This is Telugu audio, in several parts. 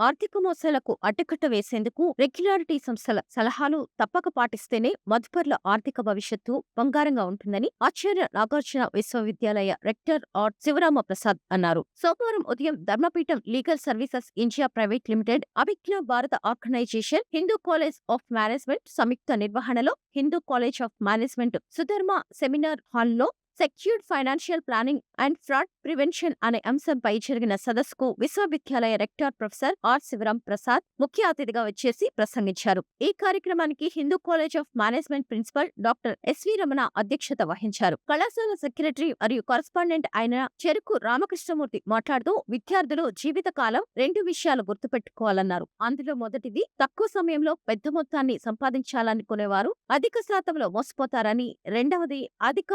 ఆర్థిక మోసాలకు అడ్డుకట్ట వేసేందుకు రెగ్యులారిటీ సంస్థల సలహాలు తప్పక పాటిస్తేనే మధుపర్ల ఆర్థిక భవిష్యత్తు బంగారంగా ఉంటుందని ఆచార్య నాగార్జున విశ్వవిద్యాలయ రెక్టర్ ఆర్. శివరామ ప్రసాద్ అన్నారు. సోమవారం ఉదయం Dharmapeetham legal services India private limited Abhijna Bharat organisation Hindu college of management సంయుక్త నిర్వహణలో Hindu college of management Sudharma seminar హాల్లో secured financial planning and fraud prevention అనే అంశంపై జరిగిన సదస్సుకు విశ్వవిద్యాలయ rector professor R. Sivaram Prasad ముఖ్య అతిథిగా వచ్చేసి ప్రసంగించారు. ఈ కార్యక్రమానికి Hindu college of management principal doctor SV Ramana అధ్యక్షత వహించారు. కళాశాల సెక్రటరీ మరియు కరస్పాండెంట్ అయిన చెరుకు రామకృష్ణమూర్తి మాట్లాడుతూ విద్యార్థులు జీవితకాలం రెండు విషయాలు గుర్తుపెట్టుకోవాలన్నారు. అందులో మొదటిది తక్కువ సమయంలో పెద్ద మొత్తాన్ని సంపాదించాలనుకునేవారు అధిక శాతంలో మోసపోతారని రెండవది అధిక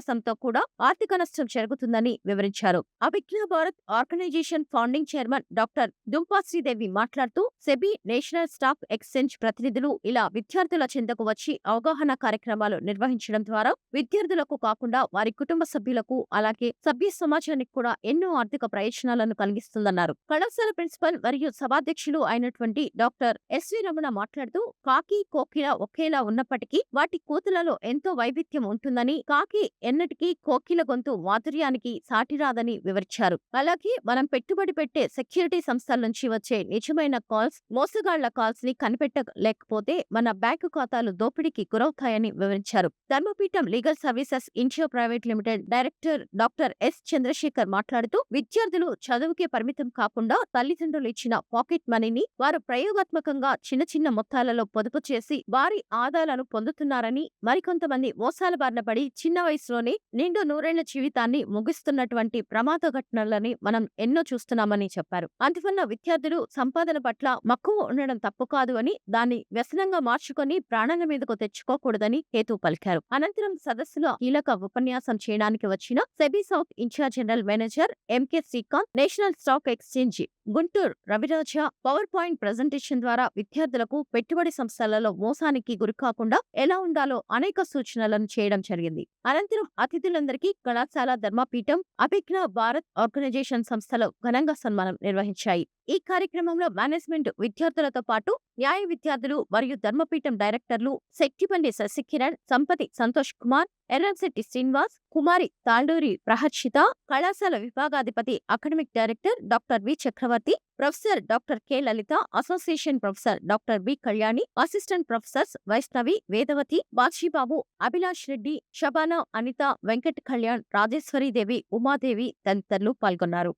ఆత్మవిశ్వాసంతో కూడా ఆర్థిక నష్టం జరుగుతుందని వివరించారు. Abhijna Bharat organisation founding chairman doctor Dumpa Sridevi మాట్లాడుతూ సెబీ నేషనల్ స్టాక్ ఎక్స్చేంజ్ ప్రతినిధులు ఇలా విద్యార్థుల చెందకు వచ్చి అవగాహన కార్యక్రమాలు నిర్వహించడం ద్వారా విద్యార్థులకు కాకుండా వారి కుటుంబ సభ్యులకు అలాగే సభ్య సమాజానికి కూడా ఎన్నో ఆర్థిక ప్రయోజనాలను కలిగిస్తుందన్నారు. కళాశాల ప్రిన్సిపల్ మరియు సభాధ్యక్షులు అయినటువంటి డాక్టర్ ఎస్వి రమణ మాట్లాడుతూ కాకి కోకిల ఒకేలా ఉన్నప్పటికీ వాటి కూతులలో ఎంతో వైవిధ్యం ఉంటుందని కాకి ఎన్నటికీ కోకిల గొంతు మాధుర్యానికి సాటిరాదని వివరించారు. అలాగే మనం పెట్టుబడి పెట్టే సెక్యూరిటీ సంస్థల నుంచి వచ్చే నిజమైన కాల్స్ మోసగాళ్ళ కాల్స్ని కనిపెట్టలేకపోతే మన బ్యాంకు ఖాతాలు దోపిడీకి గురవుతాయని వివరించారు. Dharmapeetham legal services India private limited director doctor S Chandrasekhar మాట్లాడుతూ విద్యార్థులు చదువుకే పరిమితం కాకుండా తల్లిదండ్రులు ఇచ్చిన పాకెట్ మనీని వారు ప్రయోగాత్మకంగా చిన్న చిన్న మొత్తాలలో పొదుపు చేసి వారి ఆదాయాలను పొందుతున్నారని మరికొంతమంది మోసాల బారిన పడి చిన్న వయసు వయసులోనే నిండు నూరేళ్ళ జీవితాన్ని ముగిస్తున్నటువంటి ప్రమాద ఘటనలని మనం ఎన్నో చూస్తున్నామని చెప్పారు. అందువల్ల విద్యార్థులు సంపాదన పట్ల మక్కువ ఉండడం తప్పు కాదు అని దాన్ని వ్యసనంగా మార్చుకొని ప్రాణాల మీదకు తెచ్చుకోకూడదని హేతు పలికారు. అనంతరం సదస్సులో కీలక ఉపన్యాసం చేయడానికి వచ్చిన SEBI south incharge general manager MK Srikanth national stock exchange Guntur Raviraja power point presentation ద్వారా విద్యార్థులకు పెట్టుబడి సంస్థలలో మోసానికి గురికాకుండా ఎలా ఉండాలో అనేక సూచనలను చేయడం జరిగింది. అనంతరం అతిథులందరికీ కళాశాల ధర్మపీఠం అభిజ్ఞ భారత్ ఆర్గనైజేషన్ సంస్థలో ఘనంగా సన్మానం నిర్వహించాయి. ఈ కార్యక్రమంలో మేనేజ్మెంట్ విద్యార్థులతో పాటు న్యాయ విద్యార్థులు మరియు ధర్మపీఠం డైరెక్టర్లు శెట్టిపల్లి శశికిరణ్ సంపతి సంతోష్ కుమార్ ఎర్రంశెట్టి శ్రీనివాస్ కుమారి తాండూరి ప్రహర్షిత కళాశాల విభాగాధిపతి academic director doctor V Chakravarthi professor doctor K Lalitha association professor doctor B Kalyani assistant professors Vaishnavi Vedavathi Bakshibabu Abhilash Reddy Shabana Anitha Venkat Kalyan Rajeswaridevi Umadevi తదితరులు పాల్గొన్నారు.